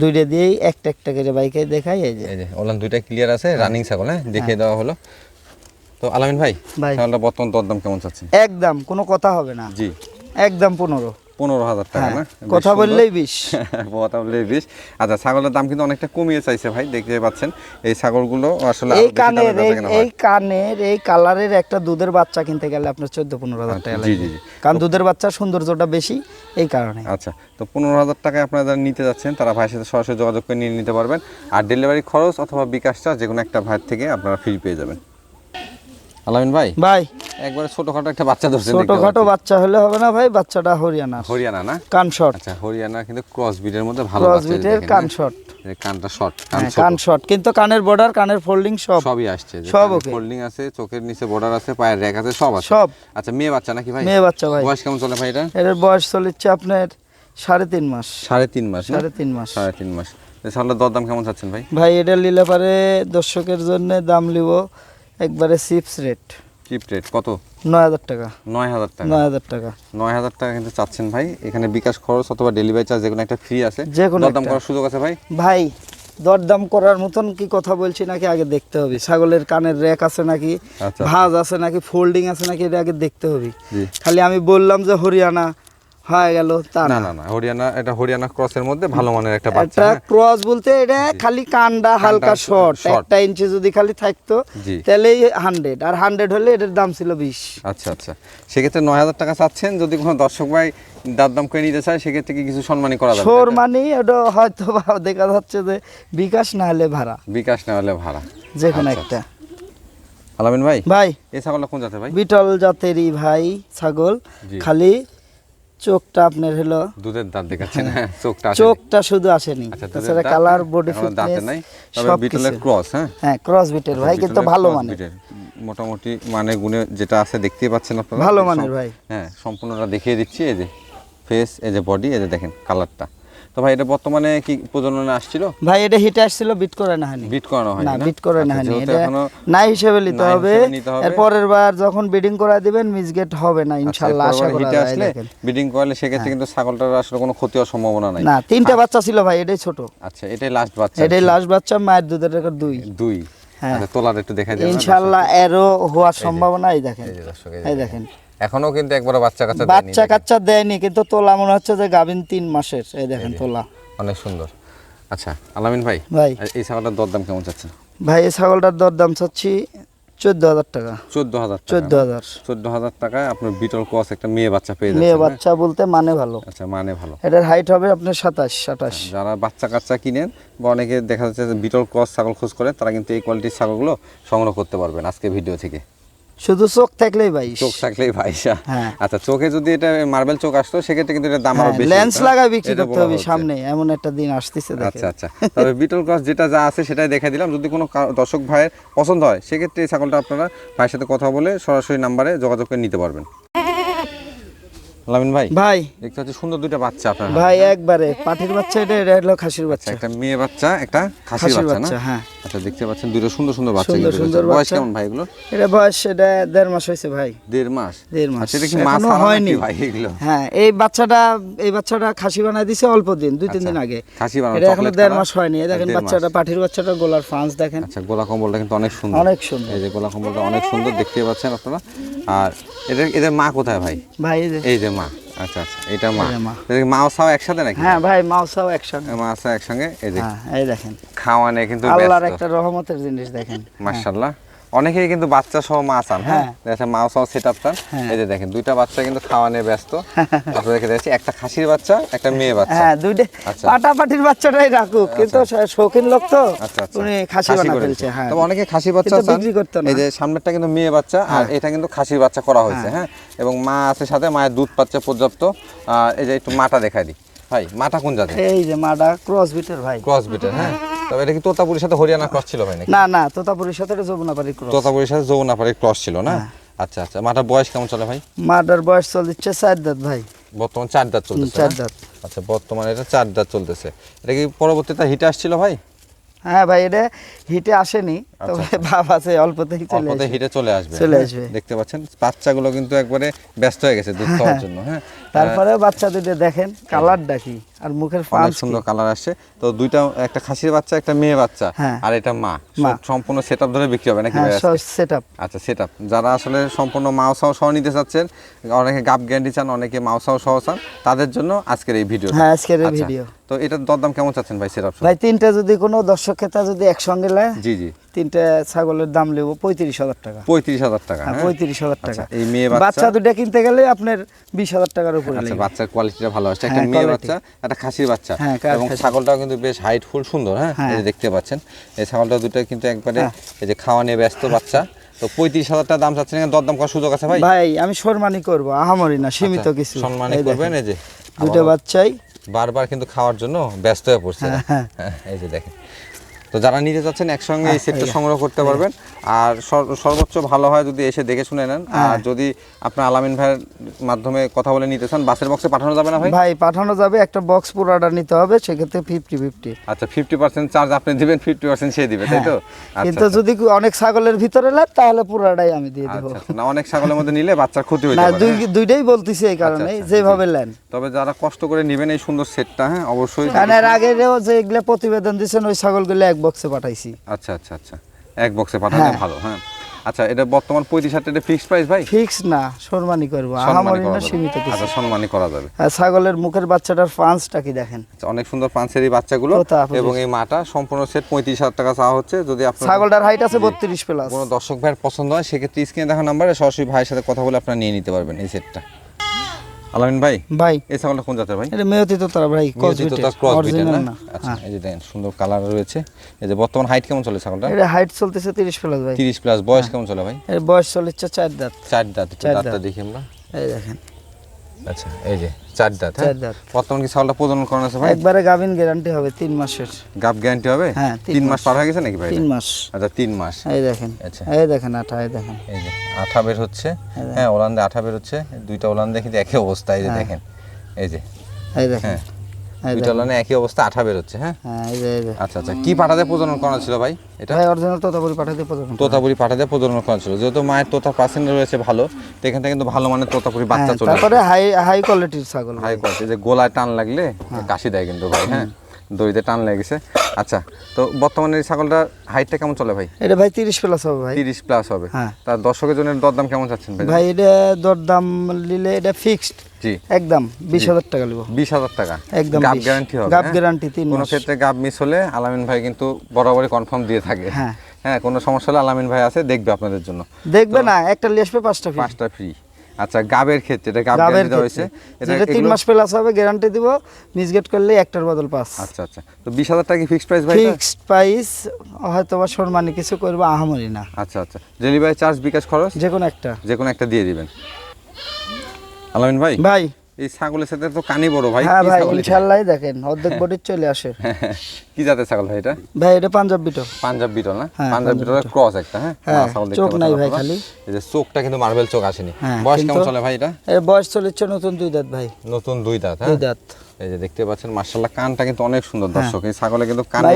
দুইটা দিয়েই একটা একটা করে বাইকে দেখাই এই যে। এই যে ওলান দুইটা ক্লিয়ার আছে রানিং ছাগল হ্যাঁ দেখিয়ে দেওয়া হলো। তো আলামিন ভাই ভাই। ছাগলটা বর্তমান দরদাম কেমন চাচ্ছেন? একদম কোনো কথা হবে না। জি। একদম পনেরো। পনেরো হাজার টাকা হ্যাঁ না? কথা বললেই বিশ <laughs> কথা বললেই বেশ আচ্ছা ছাগলের দাম কিন্তু অনেকটা কমিয়ে চাইছে ভাই দেখতে পাচ্ছেন। এই ছাগলগুলো আসলে এই কানের এই কানের এই কালারের একটা দুধের বাচ্চা কিনতে গেলে আপনার চোদ্দ পনেরো হাজার টাকা জি, জি, জি। কারণ দুধের বাচ্চার সৌন্দর্যটা বেশি এই কারণে। আচ্ছা তো পনেরো হাজার টাকায় আপনারা যারা নিতে যাচ্ছেন তারা ভাইয়ের সাথে সরাসরি যোগাযোগ করে নিয়ে নিতে পারবেন। আর ডেলিভারি খরচ অথবা বিকাশটা যে কোনো একটা ভাইয়ের থেকে আপনারা ফ্রি পেয়ে যাবেন। আলামিন ভাই? ভাই। একবারে ছোটখাটো একটা বাচ্চা ধরছেন ছোটখাটো বাচ্চা হলে হবে না ভাই বাচ্চাটা হরিয়ানা। হরিয়ানা না? কান শর্ট। আচ্ছা হরিয়ানা কিন্তু ক্রস বিটের মধ্যে ভালো ক্রস কান হ্যাঁ? শর্ট। কানটা শর্ট কান হ্যাঁ। কান শর্ট। কিন্তু কানের বর্ডার কানের ফোল্ডিং সব। সবই আসছে সব ওকে। ফোল্ডিং আছে চোখের নিচে বর্ডার আছে পায়ের র্যাক আছে সব আছে। সব। আচ্ছা মেয়ে বাচ্চা নাকি ভাই? মেয়ে বাচ্চা ভাই। বয়স কেমন চলে ভাই এটা? এটার বয়স চলেছে আপনার সাড়ে তিন মাস। সাড়ে তিন মাস সাড়ে তিন মাস। সাড়ে তিন মাস। তাহলে দরদাম কেমন চাচ্ছেন ভাই? ভাই এটা নিলে পারে দর্শকের জন্য দাম লিব একবারে চিপস রেট। চিপ রেট কত? নয় হাজার টাকা। নয় হাজার টাকা। নয় হাজার টাকা। নয় হাজার টাকা কিন্তু চাচ্ছেন ভাই। এখানে বিকাশ খরচ অথবা ডেলিভারি চার্জ যে কোনো একটা ফ্রি আছে। যে কোনো দরদাম করার সুযোগ আছে ভাই? ভাই দরদাম করার মতন কি কথা বলছি নাকি আগে দেখতে হবে? ছাগলের কানের র্যাক আছে নাকি? আচ্ছা। ভাঁজ আছে নাকি? ফোল্ডিং আছে নাকি? এটা আগে দেখতে হবে। খালি আমি বললাম যে হরিয়ানা হয়ে গেল তা না না না হরিয়ানা এটা হরিয়ানা ক্রসের মধ্যে ভালো মানের একটা বাচ্চা হ্যাঁ? ক্রস বলতে এটা খালি কানটা হালকা শর্ট। একটা ইঞ্চি যদি খালি থাকতো তাহলেই হান্ড্রেড আর হান্ড্রেড হলে এটার দাম ছিল বিশ। আচ্ছা আচ্ছা। সেক্ষেত্রে নয় হাজার টাকা চাচ্ছেন যদি কোনো দর্শক ভাই দাম করে নিতে চায় সেক্ষেত্রে কি কিছু সম্মানী করা যাবে? শোর তাই মানে এটা হয়তো দেখা যাচ্ছে যে বিকাশ না হলে ভাড়া। বিকাশ না হলে ভাড়া। যে কোনো আচ্ছা, একটা। আলামিন ভাই ভাই। এই ছাগলটা কোন জাতের ভাই? বিটল জাতেরই ভাই ছাগল। খালি চোখটা আপনার হলো দুধের দাঁত দেখাচ্ছেন না চোখটা চোখটা শুধু আসেনি। আচ্ছা তাছাড়া কালার বডি ফিটনেস দাঁতে নাই তবে বিটলের ক্রস হ্যাঁ? হ্যাঁ ক্রস বিটের ভাই কিন্তু ভালো মানে মোটামুটি মানে গুণে যেটা আছে দেখতেই পাচ্ছেন আপনারা। ভালো মানের ভাই। হ্যাঁ সম্পূর্ণটা দেখিয়ে দিচ্ছি এই যে ফেস এই যে বডি এই যে দেখেন কালারটা তো ভাই এটা বর্তমানে কি প্রজননে আসছিল? ভাই এটা হিটে আসছিল বিট করে না হানি। বিট করানো হয় না বিট করে না হানি এটা নাই হিসেবে নিতে হবে। হিসেবে নিতে হবে। এর পরের বার যখন বিডিং করা দিবেন মিসগেট হবে না ইনশাআল্লাহ আশা করা হিটে যায় আসলে হ্যাঁ। বিডিং করলে সেক্ষেত্রে কিন্তু ছাগলটার আসলে কোনো ক্ষতি হওয়ার সম্ভাবনা নাই। না তিনটা বাচ্চা ছিল ভাই এটাই ছোট। আচ্ছা এটাই লাস্ট বাচ্চা এটাই লাস্ট বাচ্চা মায়ের দুধের রেকর্ড দুই। দুই। হ্যাঁ। আচ্ছা তোলার একটু দেখা ইনশাআল্লাহ এরও হওয়ার সম্ভাবনা এই দেখেন। এই দেখেন। এখনও কিন্তু একবার বাচ্চা কাচ্চা দেয়নি, বাচ্চা কাচ্চা দেয়নি কিন্তু তোলা মনে হচ্ছে যে গাভিন তিন মাসের এই দেখেন তোলা। অনেক সুন্দর। আচ্ছা আলামিন ভাই ভাই। এই ছাগলটার দরদাম কেমন চাচ্ছেন? ভাই এই ছাগলটার দর দাম চাচ্ছি চোদ্দ হাজার টাকা। চোদ্দ হাজার চোদ্দ হাজার। চোদ্দ হাজার টাকায় আপনার বিটল ক্রস একটা মেয়ে বাচ্চা পেয়ে মেয়ে বাচ্চা বলতে মানে ভালো। আচ্ছা মানে ভালো। এটার হাইট হবে আপনার সাতাশ সাতাশ যারা বাচ্চা কাচ্চা কিনেন বা অনেকে দেখা যাচ্ছে যে বিটল ক্রস ছাগল খোঁজ করেন তারা কিন্তু এই কোয়ালিটির ছাগলগুলো সংগ্রহ করতে পারবেন আজকে ভিডিও থেকে। শুধু চোখ থাকলেই ভাই চোখ থাকলেই ভাইসা হ্যাঁ। আচ্ছা চোখে যদি এটা মার্বেল চোখ আসতো সেক্ষেত্রে কিন্তু এটা দাম আরও বেশি লেন্স লাগা লাগাই বিক্রি করতে হবে সামনে এমন একটা দিন আসতেছে আচ্ছা আচ্ছা। তবে বিটল ক্রস যেটা যা আছে সেটাই দেখে দিলাম। যদি কোনো দর্শক ভাইয়ের পছন্দ হয় সেক্ষেত্রে এই ছাগলটা আপনারা ভাইয়ের সাথে কথা বলে সরাসরি নাম্বারে যোগাযোগ করে নিতে পারবেন। লামিন ভাই ভাই। দেখতে হচ্ছে সুন্দর দুইটা বাচ্চা আপনার। ভাই একবারে পাঠির বাচ্চা এটা এটা হলো খাসির বাচ্চা। একটা মেয়ে বাচ্চা একটা খাসির খাসির বাচ্চা হ্যাঁ। আচ্ছা দেখতে পাচ্ছেন দুটো সুন্দর সুন্দর বাচ্চা সুন্দর সুন্দর বয়স কেমন ভাই এগুলো এটা বয়স এটা দেড় মাস হয়েছে ভাই। দেড় মাস? দেড় মাস। আচ্ছা এটা কি মাছ হয়নি। ভাই এগুলো? হ্যাঁ এই বাচ্চাটা এই বাচ্চাটা খাসি বানাই দিছে অল্প দিন দুই তিন দিন আগে। খাসি এটা এখনও দেড় মাস হয়নি। দেখেন বাচ্চাটা পাঠির বাচ্চাটা গোলার ফ্রান্স দেখেন। আচ্ছা গোলা কম্বলটা কিন্তু অনেক সুন্দর। অনেক সুন্দর। এই যে গোলা কম্বলটা অনেক সুন্দর দেখতে পাচ্ছেন আপনারা। আর এদের এদের মা কোথায় ভাই? ভাই এই যে মা। আচ্ছা আচ্ছা এটা মা। মা। মা সাও একসাথে নাকি? হ্যাঁ ভাই মাউসাও একসঙ্গে। মা সাও একসঙ্গে? এই যে হ্যাঁ এই দেখেন। খাওয়ানে কিন্তু আল্লাহর একটা রহমতের জিনিস দেখেন। মাশাআল্লাহ। অনেকেই কিন্তু বাচ্চা সহ মা চান হ্যাঁ? দেখেন মা সহ সেট আপ চান। হ্যাঁ। এই যে দেখেন দুইটা বাচ্চা কিন্তু খাওয়া নিয়ে ব্যস্ত। <laughs> আপনাদেরকে দেখছি একটা খাসির বাচ্চা একটা মেয়ে বাচ্চা। হ্যাঁ দুইটা আচ্ছা। পাটা পাটির বাচ্চাটাই রাখুক কিন্তু শৌখিন লোক তো আচ্ছা আচ্ছা। উনি খাসি বানা ফেলছে হ্যাঁ। তবে অনেকে খাসি বাচ্চা চান। এই যে সামনেরটা কিন্তু মেয়ে বাচ্চা আর এটা কিন্তু খাসির বাচ্চা করা হয়েছে হ্যাঁ? এবং মা আছে সাথে মায়ের দুধ পাচ্ছে পর্যাপ্ত। এই যে একটু মাটা দেখাই দিই। ভাই মাটা কোন জাতের? এই যে মাটা ক্রস বিটের ভাই। ক্রস বিটের হ্যাঁ? তবে এটা কি তোতাপুরির সাথে হরিয়ানা ক্রস ছিল ভাই নাকি? না না তোতাপুরির সাথে যমুনাপাড়ি ক্রস তোতাপুরির সাথে ক্রস ছিল না? হ্যাঁ। আচ্ছা আচ্ছা। মাটার বয়স কেমন চলে ভাই? বয়স চলছে চার দাঁত ভাই। বর্তমান চার দাঁত চলতেছে চার দাঁত। আচ্ছা বর্তমানে এটা চার দাঁত চলতেছে। এটা কি পরবর্তীতে হিটে আসছিল ভাই? হ্যাঁ ভাই এটা হিটে আসেনি। তবে ভাব আছে অল্পতেই চলে অল্পতে হিটে চলে আসবে। চলে? আসবে। দেখতে পাচ্ছেন বাচ্চাগুলো কিন্তু একবারে ব্যস্ত হয়ে গেছে দুধ <laughs> খাওয়ার জন্য হ্যাঁ? তারপরে বাচ্চা দুটো দেখেন কালারটা কি? আর মুখের অনেক সুন্দর কালার আসছে। তো দুইটা একটা খাসির বাচ্চা একটা মেয়ে বাচ্চা হ্যাঁ। আর এটা মা। সম্পূর্ণ সেট ধরে বিক্রি হবে নাকি হ্যাঁ ভাই আজকে? সেট আচ্ছা সেট যারা আসলে সম্পূর্ণ মাউসাও সহ নিতে চাচ্ছেন অনেকে গাপ গ্যান্ডি চান অনেকে মাউসাও সহ চান তাদের জন্য আজকের এই ভিডিও হ্যাঁ আজকের এই ভিডিও তো এটার দরদাম কেমন চাচ্ছেন ভাই সেট ভাই তিনটা যদি কোনো দর্শক ক্রেতা যদি একসঙ্গে নেয় জি জি। তিনটা ছাগলের দাম নেব পঁয়ত্রিশ হাজার টাকা। পঁয়ত্রিশ হাজার টাকা হ্যাঁ হ্যাঁ? পঁয়ত্রিশ হাজার আচ্ছা, টাকা। এই মেয়ে বাচ্চা? দুটা কিনতে গেলে আপনার বিশ হাজার টাকার উপরে আচ্ছা বাচ্চার কোয়ালিটিটা ভালো আসছে একটা হ্যাঁ, মেয়ে বাচ্চা একটা খাসির বাচ্চা। এবং ছাগলটাও কিন্তু বেশ হাইট ফুল সুন্দর হ্যাঁ? দেখতে পাচ্ছেন এই ছাগলটা দুটো কিন্তু একবারে। এই যে খাওয়া নিয়ে ব্যস্ত বাচ্চা। তো পঁয়ত্রিশ হাজার টাকা দাম চাচ্ছেন দরদাম করার সুযোগ আছে ভাই? ভাই আমি সম্মানই করব আহামরি না সীমিত আচ্ছা, কিছু। সম্মানই করবেন এই যে দুটো বাচ্চাই। বারবার কিন্তু খাওয়ার জন্য ব্যস্ত হয়ে পড়ছে। এই যে দেখেন। তো যারা নিতে চাচ্ছেন একসঙ্গে এই হ্যাঁ, সেটটা সংগ্রহ করতে পারবেন। আর সর্বোচ্চ ভালো হয় যদি এসে দেখে শুনে নেন। হ্যাঁ। আর যদি আপনার আলামিন ভাইয়ের মাধ্যমে কথা বলে নিতে চান বাসের বক্সে পাঠানো যাবে না ভাই? ভাই পাঠানো যাবে। একটা বক্স পুরো অর্ডার নিতে হবে সেক্ষেত্রে ফিফটি ফিফটি আচ্ছা ফিফটি পার্সেন্ট চার্জ আপনি দিবেন ফিফটি পার্সেন্ট সে দিবে তাই তো? আচ্ছা, কিন্তু আচ্ছা। যদি অনেক ছাগলের ভিতরে লাগ তাহলে পুরোটাই আমি দিয়ে দেবো। আচ্ছা। আচ্ছা। না অনেক ছাগলের মধ্যে নিলে বাচ্চার ক্ষতি হয়ে যাবে দুই হ্যাঁ? দুইটাই বলতেছি এই কারণে যেভাবে নেন। তবে যারা কষ্ট করে নেবেন এই সুন্দর সেটটা হ্যাঁ অবশ্যই। এর আগেও যে এগুলো প্রতিবেদন দিচ্ছেন ওই ছাগলগুলো এক বক্সে পাঠাইছি। আচ্ছা আচ্ছা আচ্ছা। এক বক্সে পাঠালে হ্যাঁ। ভালো হ্যাঁ। আচ্ছা এটা বর্তমান পঁয়ত্রিশ হাজার টাকা ফিক্সড প্রাইস ভাই? ফিক্স না সম্মানই করব। আহামরি না সীমিত কিছু। আচ্ছা সম্মানী করা যাবে। আর ছাগলের মুখের বাচ্চাটার পাঁচটা কি দেখেন? আচ্ছা, অনেক সুন্দর পাঁচের এই বাচ্চাগুলো এবং এই মাটা সম্পূর্ণ সেট পঁয়ত্রিশ হাজার টাকা চাওয়া হচ্ছে। যদি আপনার ছাগলটার হাইট আছে বত্রিশ প্লাস কোনো দর্শক ভাইয়ের পছন্দ হয় সেক্ষেত্রে স্ক্রিনে দেখা নাম্বারে সরাসরি ভাইয়ের সাথে কথা বলে আপনারা নিয়ে নিতে পারবেন এই সেটটা আলামিন ভাই ভাই। এই ছাগলটা কোন জাতের ভাই? এটা মেয়তি তো তারা ভাই ক্রস বিটের না? আচ্ছা হ্যাঁ। এই যে দেখেন সুন্দর কালার রয়েছে। এই যে বর্তমান হাইট কেমন চলে ছাগলটা এটা হাইট চলতেছে তিরিশ প্লাস ভাই। তিরিশ প্লাস বয়স কেমন চলে ভাই? এর বয়স চলেছে চার দাঁত। চার দাঁত একটু দাঁতটা দাঁত। দেখি আমরা। এই দেখেন। আচ্ছা এই যে চার দাঁত হ্যাঁ? চার দাঁত। বর্তমান কি ছাগলটা প্রজনন করানো আছে ভাই? একবারে গাভিন গ্যারান্টি হবে তিন মাসের। গাব গ্যারান্টি হবে? হ্যাঁ, তিন মাস। পার হয়ে গেছে নাকি ভাই তিন মাস। আচ্ছা তিন মাস। এই দেখেন আচ্ছা। এই দেখেন আঠা এই দেখেন। এই যে আঠা বের হচ্ছে। হ্যাঁ ওলান্দে আঠা বের হচ্ছে দুইটা ওলান্দে কিন্তু একই অবস্থা এই যে হ্যাঁ। দেখেন। এই যে। এই দেখেন। হ্যাঁ ওলানে একই অবস্থা আঠা বের হচ্ছে হ্যাঁ হ্যাঁ আচ্ছা আচ্ছা কি পাঠাতে প্রজনন করা ছিল ভাই এটা? ভাই অরিজিনাল তোতাপুরি পাঠাতে প্রজনন তোতাপুরি পাঠাতে প্রজনন করা ছিল। যেহেতু মায়ের তোতা পার্সেন্ট রয়েছে ভালো তো এখান থেকে কিন্তু ভালো মানের তোতাপুরি বাচ্চা চলে হ্যাঁ, তারপরে হাই হাই কোয়ালিটির ছাগল। হাই কোয়ালিটি যে গোলায় টান লাগলে কাশি দেয় কিন্তু ভাই হ্যাঁ? দড়িতে টান লেগেছে আচ্ছা তো বর্তমানে এই ছাগলটার হাইটটা কেমন চলে ভাই? এটা ভাই তিরিশ প্লাস হবে ভাই। তিরিশ প্লাস হবে। হ্যাঁ। তার দর্শকের জন্য দরদাম কেমন চাচ্ছেন ভাই? ভাই এটা দরদাম নিলে এটা ফিক্সড জি। একদম বিশ হাজার টাকা নেব। বিশ হাজার টাকা। একদম গাব গ্যারান্টি হবে গাব হ্যাঁ? গ্যারান্টি তিন কোনো ক্ষেত্রে গাব মিস হলে আলামিন ভাই কিন্তু বরাবরই কনফার্ম দিয়ে থাকে। হ্যাঁ। হ্যাঁ কোনো সমস্যা হলে আলামিন ভাই আছে দেখবে আপনাদের জন্য। দেখবে না একটা লিয়ে পাঁচটা ফ্রি পাঁচটা ফ্রি আচ্ছা গাবের ক্ষেত্রে এটা গাব গ্যারান্টি দেওয়া হয়েছে? এটা যেটা তিন মাস প্লাস হবে গ্যারান্টি দিব। মিসগেট করলে একটার বদল পাস। আচ্ছা আচ্ছা। তো বিশ হাজার টাকা কি ফিক্সড প্রাইস ভাই ফিক্সড প্রাইস হয়তো বা সম্মানী কিছু করব আহামরি না। আচ্ছা আচ্ছা। ডেলিভারি চার্জ বিকাশ খরচ? যে কোনো একটা। যে কোনো একটা দিয়ে দিবেন। আলামিন ভাই? ভাই। এই ছাগলের সাথে তো কানি বড় ভাই হ্যাঁ ভাই দেখেন অর্ধেক বডি চলে আসে। <laughs> কি জাতের ছাগল ভাই এটা? ভাই এটা পাঞ্জাব বিটল পাঞ্জাব বিটল না? হ্যাঁ, পাঞ্জাব বিটলের ক্রস একটা হ্যাঁ? হ্যাঁ, ছাগল দেখতে চোখ নাই ভাই খালি। এই যে চোখটা কিন্তু মার্বেল চোখ আসেনি। হ্যাঁ, বয়স কেমন চলে ভাই এটা? এর বয়স চলেছে নতুন দুই দাঁত ভাই। নতুন দুই দাঁত হ্যাঁ? দুই দাঁত। এই যে দেখতে পাচ্ছেন মার্শাল্লাহ কানটা কিন্তু অনেক সুন্দর দর্শক এই ছাগলে কিন্তু কানে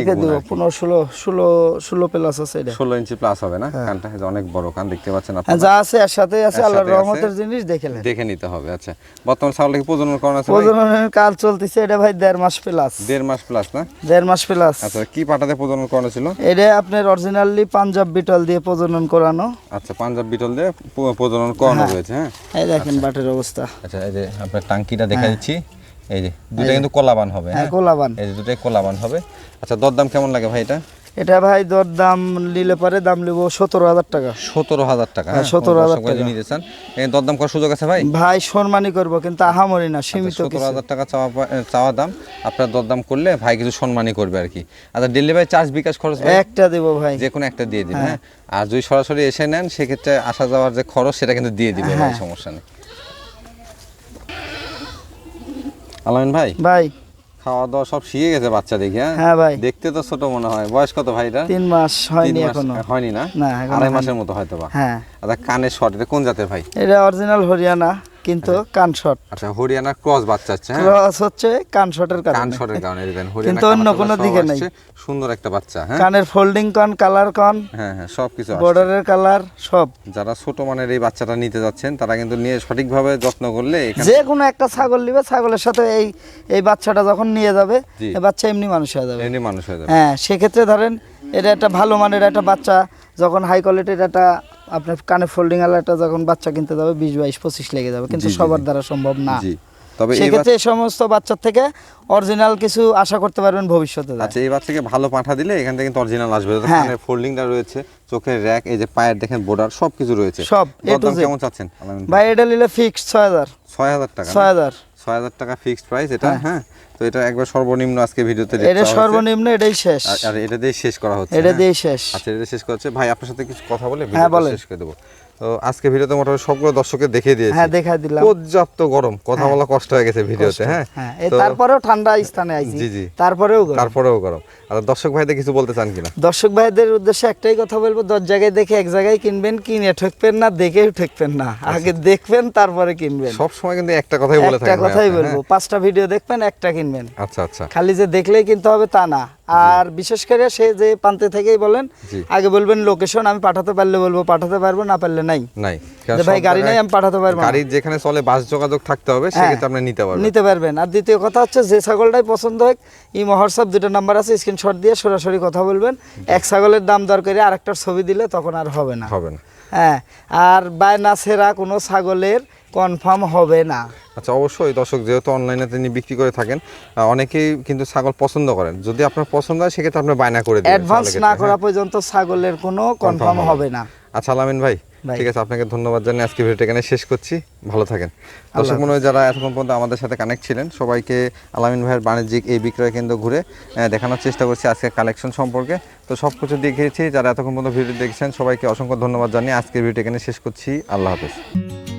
পনেরো ষোলো ষোলো ষোলো প্লাস আছে এটা। ষোলো ইঞ্চি প্লাস হবে না? কানটা অনেক বড় কান দেখতে পাচ্ছেন হ্যাঁ, যা আছে এর সাথে আছে আল্লাহর রহমতের জিনিস দেখে নেন। দেখে নিতে হবে আচ্ছা। বর্তমান ছাগলটা কি প্রজনন করানো আছে প্রজননের কাল চলতেছে এটা ভাই দেড় মাস প্লাস দেড় মাস প্লাস না? দেড় মাস প্লাস আচ্ছা কি পাটাতে প্রজনন করানো ছিল? এটা আপনার অরিজিনালি পাঞ্জাব বিটল দিয়ে প্রজনন করানো। আচ্ছা পাঞ্জাব বিটল দিয়ে প্রজনন করানো রয়েছে হ্যাঁ? এই দেখেন বাটের অবস্থা। আচ্ছা এই যে আপনার টাঙ্কিটা দেখা দিচ্ছি। এই যে দুটো কিন্তু কোলাবান হবে হ্যাঁ হ্যাঁ? কোলাবান। এই যে দুটোই কোলাবান হবে। আচ্ছা দরদাম কেমন লাগে ভাই এটা? এটা ভাই দর দাম নিলে পরে দাম নেব সতেরো হাজার টাকা। সতেরো হাজার টাকা হ্যাঁ, হ্যাঁ 17,000 দর্শক ভাই যদি টাকা। নিতে চান দরদাম করার সুযোগ আছে ভাই? ভাই সম্মানই করব কিন্তু আহামরি না সীমিত সতেরো হাজার টাকা চাওয়া চাওয়া দাম আপনার দরদাম করলে ভাই কিছু সম্মানই করবে আর কি। আচ্ছা ডেলিভারি চার্জ বিকাশ খরচ একটা দেবো ভাই। যে কোনো একটা দিয়ে দিন হ্যাঁ। আর যদি সরাসরি এসে নেন সেক্ষেত্রে আসা যাওয়ার যে খরচ সেটা কিন্তু দিয়ে দিবে ভাই। সমস্যা নেই। আলামিন ভাই? ভাই। খাওয়া দাওয়া সব শিখে গেছে বাচ্চা দেখি হ্যাঁ? হ্যাঁ ভাই। দেখতে তো ছোট মনে হয়। বয়স কত ভাইটা তিন মাস হয়নি এখনও। হয়নি না? না, আড়াই মাসের মতো হয়তো বা হ্যাঁ। আচ্ছা কানের শর্ট এটা কোন জাতের ভাই? এটা অরিজিনাল হরিয়ানা। কিন্তু কান শট। আচ্ছা হরিয়ানা ক্রস বাচ্চা আছে হ্যাঁ? ক্রস হচ্ছে কান শটের কান কারণে শর্টের কারণে দেখেন হরিয়ানা কিন্তু অন্য কান দিকে নাই। সুন্দর একটা বাচ্চা হ্যাঁ? কানের ফোল্ডিং কন কালার কন হ্যাঁ হ্যাঁ সব কিছু আছে। বর্ডারের কালার সব। যারা ছোট মানের এই বাচ্চাটা নিতে যাচ্ছেন তারা কিন্তু নিয়ে সঠিকভাবে যত্ন করলে এখানে যে কোনো একটা ছাগল নিবে ছাগলের সাথে এই এই বাচ্চাটা যখন নিয়ে যাবে এই বাচ্চা এমনি মানুষ হয়ে যাবে। এমনি মানুষ হয়ে যাবে। হ্যাঁ সেক্ষেত্রে ধরেন এটা একটা ভালো মানের একটা বাচ্চা যখন হাই কোয়ালিটির একটা আপনার কানে ফোল্ডিং আলা একটা যখন বাচ্চা কিনতে যাবে বিশ বাইশ পঁচিশ লেগে যাবে। কিন্তু সবার দ্বারা সম্ভব না। তবে সেক্ষেত্রে এই সমস্ত বাচ্চার থেকে অরিজিনাল কিছু আশা করতে পারবেন ভবিষ্যতে আচ্ছা এই বাচ্চাকে ভালো পাঠা দিলে এখান থেকে কিন্তু অরিজিনাল আসবে। হ্যাঁ। কানের ফোল্ডিংটা রয়েছে চোখের র্যাক এই যে পায়ের দেখেন বর্ডার সব কিছু রয়েছে সব। কেমন চাচ্ছেন? ভাই? এটা নিলে ফিক্সড ছয় হাজার। ছয় হাজার টাকা ছয় হাজার। ছয় হাজার টাকা ফিক্সড প্রাইস এটা হ্যাঁ। তো এটা একবার সর্বনিম্ন আজকে ভিডিওতে এটা সর্বনিম্ন এটাই শেষ। আর- এটা দিয়ে শেষ করা হচ্ছে এটা হ্যাঁ? দিয়ে শেষ। আচ্ছা এটা শেষ করা হচ্ছে। ভাই আপনার সাথে কিছু কথা বলে হ্যাঁ, শেষ করে দেবো। তো আজকে ভিডিওতে মোটামুটি সবগুলো দর্শকের দেখিয়ে দিয়েছি। হ্যাঁ দেখা দিলাম। পর্যাপ্ত গরম কথা বলা কষ্ট হয়ে গেছে ভিডিওতে হ্যাঁ। হ্যাঁ। তারপরেও ঠান্ডা স্থানে আইছি। জি, জি। তারপরেও গরম। তারপরেও গরম। আর দর্শক ভাইদের কিছু বলতে চান কিনা? দর্শক ভাইদের উদ্দেশ্যে একটাই কথা বলব দশ জায়গায় দেখে এক জায়গায় কিনবেন কিনে ঠকবেন না দেখেও ঠকবেন না। আগে দেখবেন তারপরে কিনবেন। সব সময় কিন্তু একটা কথাই বলে থাকি একটা কথাই বলব পাঁচটা ভিডিও দেখবেন একটা কিনবেন। হ্যাঁ? আচ্ছা আচ্ছা। খালি যে দেখলেই কিনতে হবে তা না। আর বিশেষ করে সে যে প্রান্তে থেকেই বলেন আগে বলবেন লোকেশন আমি পাঠাতে পারলে বলব পাঠাতে পারব না পারলে নাই? নাই। যে ভাই গাড়ি নাই আমি পাঠাতে পারব গাড়ি যেখানে চলে বাস যোগাযোগ থাকতে হবে হ্যাঁ। সেক্ষেত্রে আপনি নিতে পারবেন। নিতে পারবেন। আর দ্বিতীয় কথা হচ্ছে যে ছাগলটাই পছন্দ হয় ই হোয়াটসঅ্যাপ দুটো নাম্বার আছে স্ক্রিনশট দিয়ে সরাসরি কথা বলবেন। এক ছাগলের দাম দর করে আরেকটার ছবি দিলে তখন আর হবে না। হবে না। হ্যাঁ আর বায়না সেরা কোনো ছাগলের কনফার্ম হবে না। আচ্ছা অবশ্যই দর্শক যেহেতু অনলাইনে তিনি বিক্রি করে থাকেন অনেকেই কিন্তু ছাগল পছন্দ করেন। যদি আপনার পছন্দ হয় সেক্ষেত্রে আপনি বায়না করে দিবেন অ্যাডভান্স না করা হ্যাঁ? পর্যন্ত ছাগলের কোনো কনফার্ম হবে। না। আচ্ছা আলামিন ভাই ভাই। ঠিক আছে আপনাকে ধন্যবাদ জানিয়ে আজকে ভিডিওটা এখানে শেষ করছি। ভালো থাকেন। দর্শক মনে হয় যারা এতক্ষণ পর্যন্ত আমাদের সাথে কানেক্ট ছিলেন সবাইকে আলামিন ভাইয়ের বাণিজ্যিক এই বিক্রয় কেন্দ্র ঘুরে দেখানোর চেষ্টা করছি আজকে কালেকশন সম্পর্কে। তো সব কিছু দেখিয়েছি যারা এতক্ষণ পর্যন্ত ভিডিও দেখছেন সবাইকে অসংখ্য ধন্যবাদ জানিয়ে আজকের ভিডিও এখানে শেষ করছি। আল্লাহ হাফেজ।